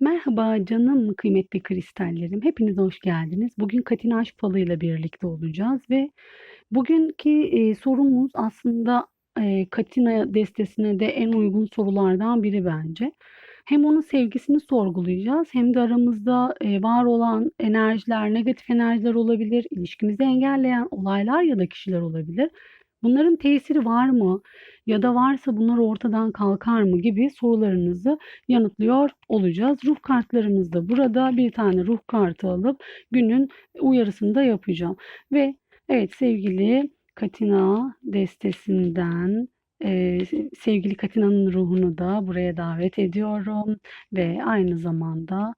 Merhaba canım kıymetli kristallerim. Hepiniz hoş geldiniz. Bugün Katina Aşk Falı ile birlikte olacağız ve bugünkü e, sorumuz aslında e, Katina destesine de en uygun sorulardan biri bence. Hem onun sevgisini sorgulayacağız hem de aramızda e, var olan enerjiler, negatif enerjiler olabilir, ilişkimizi engelleyen olaylar ya da kişiler olabilir. Bunların tesiri var mı? Ya da varsa bunlar ortadan kalkar mı gibi sorularınızı yanıtlıyor olacağız. Ruh kartlarımız da burada bir tane ruh kartı alıp günün uyarısını da yapacağım. Ve evet sevgili Katina destesinden e, sevgili Katina'nın ruhunu da buraya davet ediyorum ve aynı zamanda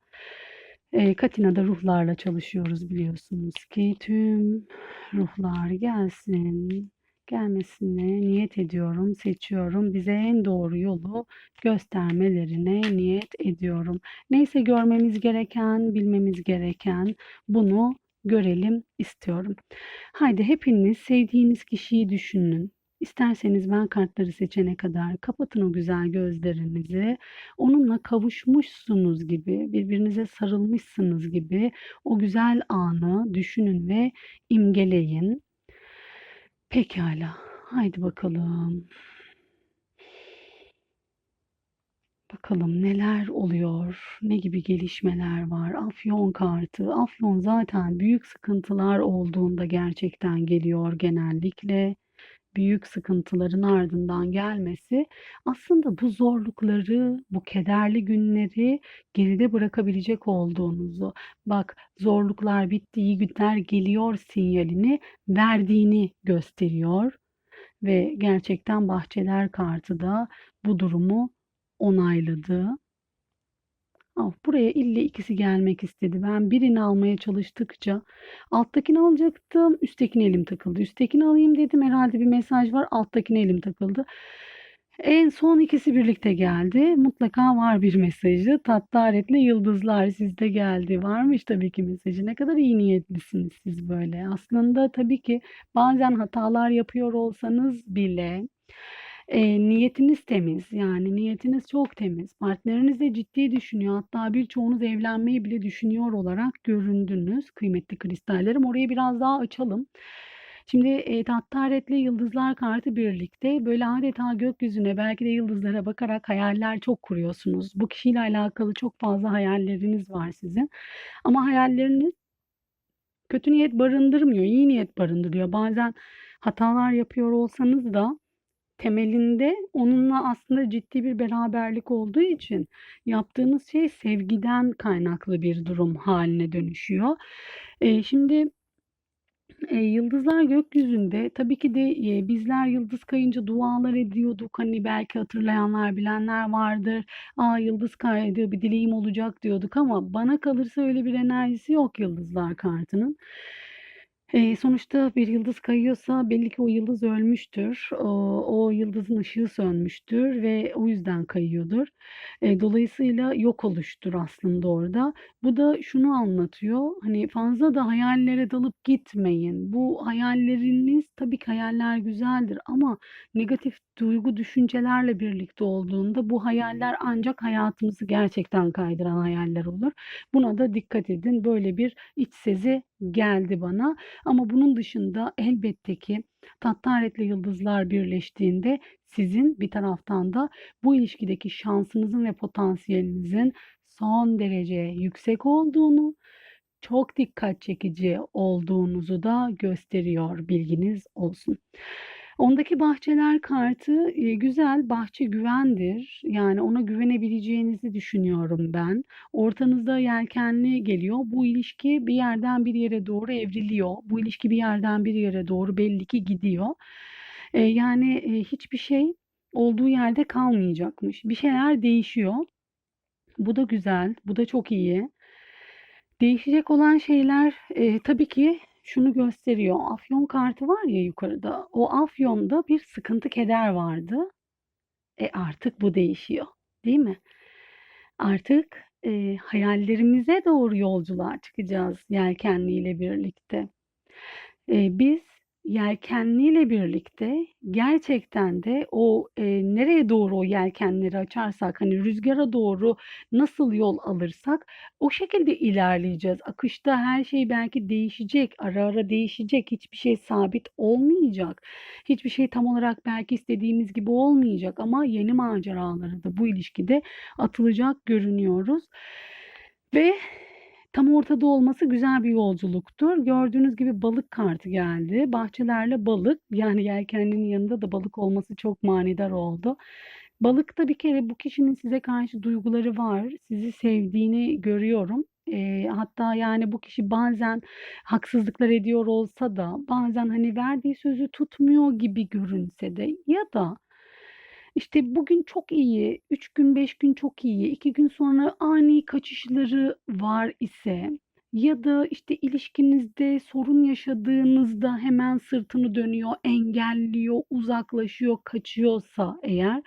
e, Katina'da ruhlarla çalışıyoruz biliyorsunuz ki tüm ruhlar gelsin gelmesine niyet ediyorum, seçiyorum. Bize en doğru yolu göstermelerine niyet ediyorum. Neyse görmemiz gereken, bilmemiz gereken bunu görelim istiyorum. Haydi hepiniz sevdiğiniz kişiyi düşünün. İsterseniz ben kartları seçene kadar kapatın o güzel gözlerinizi. Onunla kavuşmuşsunuz gibi, birbirinize sarılmışsınız gibi o güzel anı düşünün ve imgeleyin. Pekâlâ. Haydi bakalım. Bakalım neler oluyor? Ne gibi gelişmeler var? Afyon kartı. Afyon zaten büyük sıkıntılar olduğunda gerçekten geliyor genellikle. Büyük sıkıntıların ardından gelmesi aslında bu zorlukları, bu kederli günleri geride bırakabilecek olduğunuzu, bak zorluklar bitti, iyi günler geliyor sinyalini verdiğini gösteriyor ve gerçekten bahçeler kartı da bu durumu onayladı. Al, buraya ille ikisi gelmek istedi. Ben birini almaya çalıştıkça alttakini alacaktım. Üsttekine elim takıldı. Üsttekini alayım dedim. Herhalde bir mesaj var. Alttakine elim takıldı. En son ikisi birlikte geldi. Mutlaka var bir mesajı. Tattaretle yıldızlar sizde geldi. Varmış tabii ki mesajı. Ne kadar iyi niyetlisiniz siz böyle. Aslında tabii ki bazen hatalar yapıyor olsanız bile e, niyetiniz temiz. Yani niyetiniz çok temiz. Partneriniz de ciddi düşünüyor. Hatta birçoğunuz evlenmeyi bile düşünüyor olarak göründünüz. Kıymetli kristallerim. Orayı biraz daha açalım. Şimdi e, Tattaret'le Yıldızlar kartı birlikte böyle adeta gökyüzüne belki de yıldızlara bakarak hayaller çok kuruyorsunuz. Bu kişiyle alakalı çok fazla hayalleriniz var sizin. Ama hayalleriniz kötü niyet barındırmıyor, iyi niyet barındırıyor. Bazen hatalar yapıyor olsanız da temelinde onunla aslında ciddi bir beraberlik olduğu için yaptığınız şey sevgiden kaynaklı bir durum haline dönüşüyor. E, şimdi e, yıldızlar gökyüzünde tabii ki de e, bizler yıldız kayınca dualar ediyorduk. Hani belki hatırlayanlar bilenler vardır. Aa yıldız kaydı bir dileğim olacak diyorduk ama bana kalırsa öyle bir enerjisi yok yıldızlar kartının. Eee, sonuçta bir yıldız kayıyorsa belli ki o yıldız ölmüştür. Ooo, o yıldızın ışığı sönmüştür ve o yüzden kayıyordur. Eee, dolayısıyla yok oluştur aslında orada. Bu da şunu anlatıyor, hani, fazla da hayallere dalıp gitmeyin. Bu hayalleriniz tabii ki hayaller güzeldir ama negatif duygu, düşüncelerle birlikte olduğunda bu hayaller ancak hayatımızı gerçekten kaydıran hayaller olur. Buna da dikkat edin. Böyle bir iç sezi geldi bana. Ama bunun dışında elbette ki Tattaret'le yıldızlar birleştiğinde sizin bir taraftan da bu ilişkideki şansınızın ve potansiyelinizin son derece yüksek olduğunu, çok dikkat çekici olduğunuzu da gösteriyor. Bilginiz olsun. Ondaki bahçeler kartı e, güzel, bahçe güvendir. Yani ona güvenebileceğinizi düşünüyorum ben. Ortanızda yelkenli geliyor. Bu ilişki bir yerden bir yere doğru evriliyor. Bu ilişki bir yerden bir yere doğru belli ki gidiyor. E, yani e, hiçbir şey olduğu yerde kalmayacakmış. Bir şeyler değişiyor. Bu da güzel, bu da çok iyi. Değişecek olan şeyler e, tabii ki şunu gösteriyor. Afyon kartı var ya yukarıda. O afyonda bir sıkıntı, keder vardı. E artık bu değişiyor, değil mi? Artık e, hayallerimize doğru yolculuğa çıkacağız yelkenliyle birlikte. E, biz yelkenliyle birlikte gerçekten de o, eee, nereye doğru o yelkenleri açarsak, hani, rüzgâra doğru nasıl yol alırsak o şekilde ilerleyeceğiz. Akışta her şey belki değişecek, ara ara değişecek. Hiçbir şey sabit olmayacak. Hiçbir şey tam olarak belki istediğimiz gibi olmayacak ama yeni maceralara da bu ilişkide atılacak görünüyoruz ve tam ortada olması güzel bir yolculuktur. Gördüğünüz gibi balık kartı geldi. Bahçelerle balık, yani yelkenlinin yanında da balık olması çok manidar oldu. Balıkta bir kere bu kişinin size karşı duyguları var. Sizi sevdiğini görüyorum. Eee, hatta, yani, bu kişi bazen haksızlıklar ediyor olsa da bazen, hani, verdiği sözü tutmuyor gibi görünse de ya da, işte, bugün çok iyi, 3 gün, 5 gün çok iyi, 2 gün sonra ani kaçışları var ise ya da, işte, ilişkinizde sorun yaşadığınızda hemen sırtını dönüyor, engelliyor, uzaklaşıyor, kaçıyorsa eğer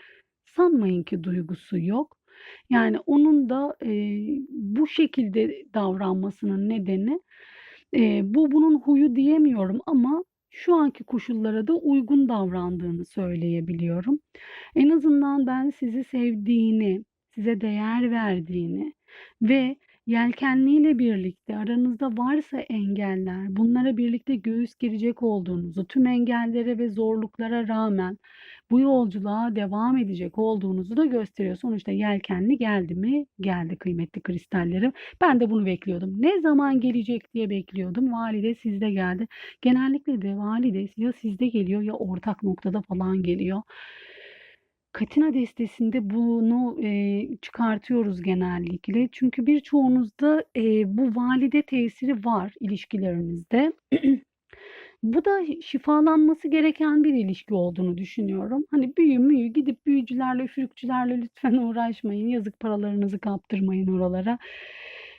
sanmayın ki duygusu yok. Yani, onun da, eee, bu şekilde davranmasının nedeni, eee, bu bunun huyu diyemiyorum ama şu anki koşullara da uygun davrandığını söyleyebiliyorum. En azından ben sizi sevdiğini, size değer verdiğini ve yelkenliyle birlikte aranızda varsa engeller, bunlara birlikte göğüs gerecek olduğunuzu, tüm engellere ve zorluklara rağmen bu yolculuğa devam edecek olduğunuzu da gösteriyor. Sonuçta yelkenli geldi mi? Geldi kıymetli kristallerim. Ben de bunu bekliyordum. Ne zaman gelecek diye bekliyordum. Valide sizde geldi. Genellikle de valide ya sizde geliyor ya ortak noktada falan geliyor. Katina destesinde bunu, eee, çıkartıyoruz genellikle. Çünkü birçoğunuzda, eee, bu valide tesiri var ilişkilerinizde. Bu da şifalanması gereken bir ilişki olduğunu düşünüyorum. Hani, büyü müyü gidip büyücülerle, üfürükçülerle lütfen uğraşmayın. Yazık paralarınızı kaptırmayın oralara.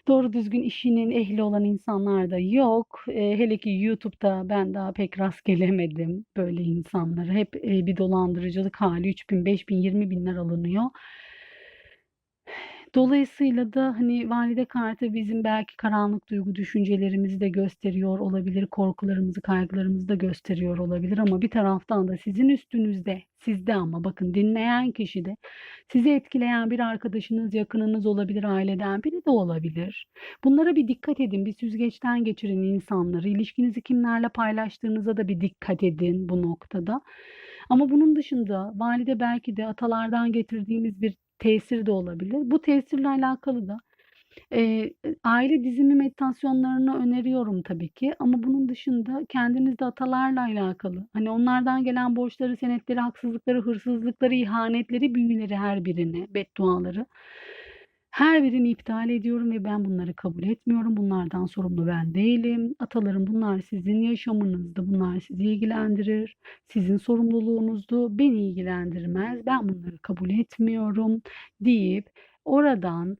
Doğru düzgün işinin ehli olan insanlar da yok. Eee, hele ki YouTube'da ben daha pek rast gelemedim böyle insanlara. Hep, eee, bir dolandırıcılık hâli. 3.000, 5.000, 20.000'ler alınıyor. Dolayısıyla da, hani, valide kartı bizim belki karanlık duygu düşüncelerimizi de gösteriyor olabilir, korkularımızı, kaygılarımızı da gösteriyor olabilir ama bir taraftan da sizin üstünüzde, sizde ama bakın dinleyen kişide sizi etkileyen bir arkadaşınız, yakınınız olabilir, aileden biri de olabilir. Bunlara bir dikkat edin, bir süzgeçten geçirin insanları. İlişkinizi kimlerle paylaştığınıza da bir dikkat edin bu noktada. Ama bunun dışında valide belki de atalardan getirdiğimiz bir tesir de olabilir. Bu tesirle alakalı da, eee, aile dizimi meditasyonlarını öneriyorum tabii ki ama bunun dışında kendinizde atalarla alakalı, hani, onlardan gelen borçları, senetleri, haksızlıkları, hırsızlıkları, ihanetleri, büyüleri her birini, bedduaları her birini iptal ediyorum ve ben bunları kabul etmiyorum. Bunlardan sorumlu ben değilim. Atalarım bunlar sizin yaşamınızdı. Bunlar sizi ilgilendirir. Sizin sorumluluğunuzdu. Beni ilgilendirmez. Ben bunları kabul etmiyorum deyip oradan,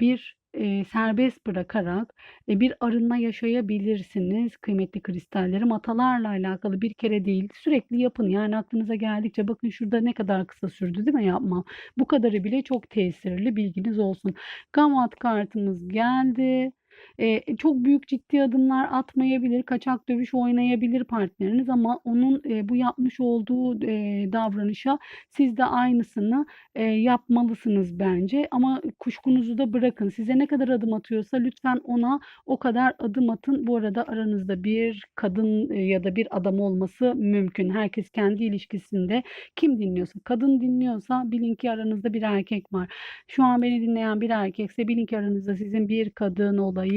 bir, eee, serbest bırakarak, eee, bir arınma yaşayabilirsiniz kıymetli kristallerim. Atalarla alakalı bir kere değil, sürekli yapın. Yani aklınıza geldikçe bakın şurada ne kadar kısa sürdü değil mi yapmam? Bu kadarı bile çok tesirli, bilginiz olsun. Gamat kartımız geldi. Eee, çok büyük ciddi adımlar atmayabilir, kaçak dövüş oynayabilir partneriniz ama onun, eee, bu yapmış olduğu, eee, davranışa siz de aynısını, eee, yapmalısınız bence ama kuşkunuzu da bırakın. Size ne kadar adım atıyorsa lütfen ona o kadar adım atın. Bu arada aranızda bir kadın, eee, ya da bir adam olması mümkün. Herkes kendi ilişkisinde kim dinliyorsa, kadın dinliyorsa bilin ki aranızda bir erkek var. Şu an beni dinleyen bir erkekse bilin ki aranızda sizin bir kadın olayı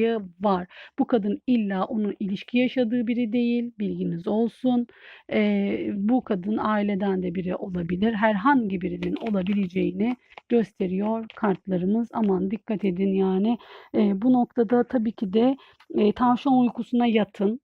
var. Bu kadın illa onun ilişki yaşadığı biri değil, bilginiz olsun. Eee, bu kadın aileden de biri olabilir. Herhangi birinin olabileceğini gösteriyor kartlarımız. Aman dikkat edin yani. Eee, bu noktada tabii ki de, eee, tavşan uykusuna yatın.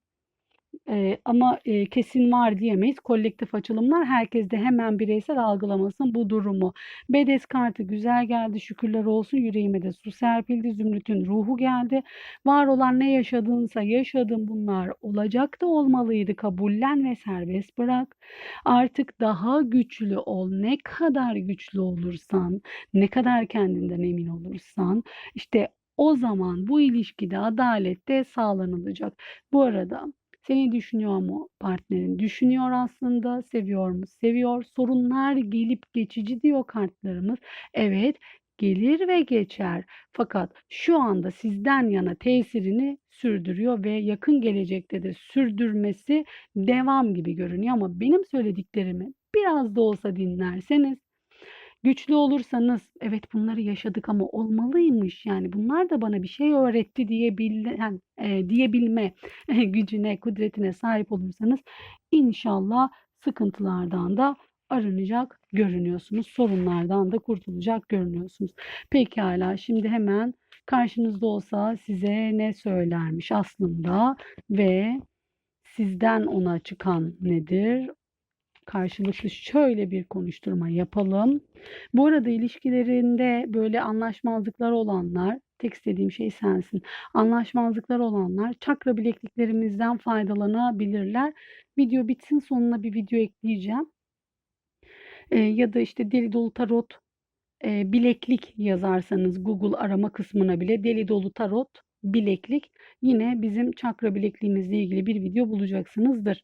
Eee, ama, eee, kesin var diyemeyiz. Kolektif açılımlar herkes de hemen bireysel algılamasın bu durumu. Bedes kartı güzel geldi. Şükürler olsun. Yüreğime de su serpildi. Zümrüt'ün ruhu geldi. Var olan ne yaşadınsa yaşadın bunlar olacak da olmalıydı. Kabullen ve serbest bırak. Artık daha güçlü ol. Ne kadar güçlü olursan, ne kadar kendinden emin olursan işte o zaman bu ilişkide adalet de sağlanılacak. Bu arada Seni düşünüyor mu partnerin? Düşünüyor aslında. Seviyor mu? Seviyor. Sorunlar gelip geçici diyor kartlarımız. Evet, gelir ve geçer. Fakat şu anda sizden yana tesirini sürdürüyor ve yakın gelecekte de sürdürmesi devam gibi görünüyor ama benim söylediklerimi biraz da olsa dinlerseniz Güçlü olursanız evet bunları yaşadık ama olmalıymış yani bunlar da bana bir şey öğretti diyebilen, e, diyebilme gücüne, kudretine sahip olursanız inşallah sıkıntılardan da arınacak görünüyorsunuz. Sorunlardan da kurtulacak görünüyorsunuz. Pekala şimdi hemen karşınızda olsa size ne söylermiş aslında ve sizden ona çıkan nedir? Karşılıklı şöyle bir konuşturma yapalım. Bu arada ilişkilerinde böyle anlaşmazlıklar olanlar, tek istediğim şey sensin. Anlaşmazlıklar olanlar çakra bilekliklerimizden faydalanabilirler. Video bitsin sonuna bir video ekleyeceğim. Ee, ya da işte deli dolu tarot e, bileklik yazarsanız Google arama kısmına bile deli dolu tarot bileklik yine bizim çakra bilekliğimizle ilgili bir video bulacaksınızdır.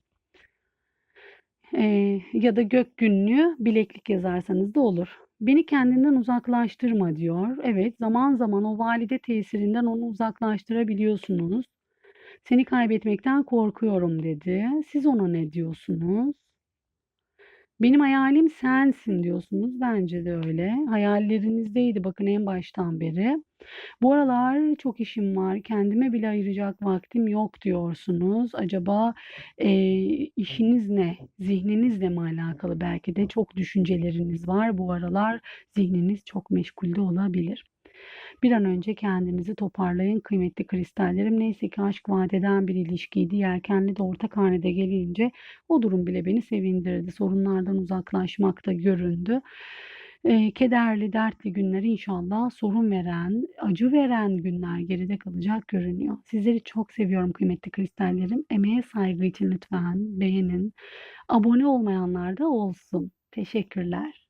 Eee, ya da gök günlüğü bileklik yazarsanız da olur. Beni kendinden uzaklaştırma diyor. Evet, zaman zaman o valide tesirinden onu uzaklaştırabiliyorsunuz. Seni kaybetmekten korkuyorum dedi. Siz ona ne diyorsunuz? Benim hayalim sensin diyorsunuz. Bence de öyle. Hayallerinizdeydi bakın en baştan beri. Bu aralar çok işim var. Kendime bile ayıracak vaktim yok diyorsunuz. Acaba e, işiniz ne? Zihninizle mi alakalı? Belki de çok düşünceleriniz var. Bu aralar zihniniz çok meşgulde olabilir. Bir an önce kendinizi toparlayın kıymetli kristallerim. Neyse ki aşk vadeden bir ilişkiydi. Yelkenli de ortak hanede gelince o durum bile beni sevindirdi. Sorunlardan uzaklaşmak da göründü. E, kederli, dertli günler inşallah sorun veren, acı veren günler geride kalacak görünüyor. Sizleri çok seviyorum kıymetli kristallerim. Emeğe saygı için lütfen beğenin. Abone olmayanlar da olsun. Teşekkürler.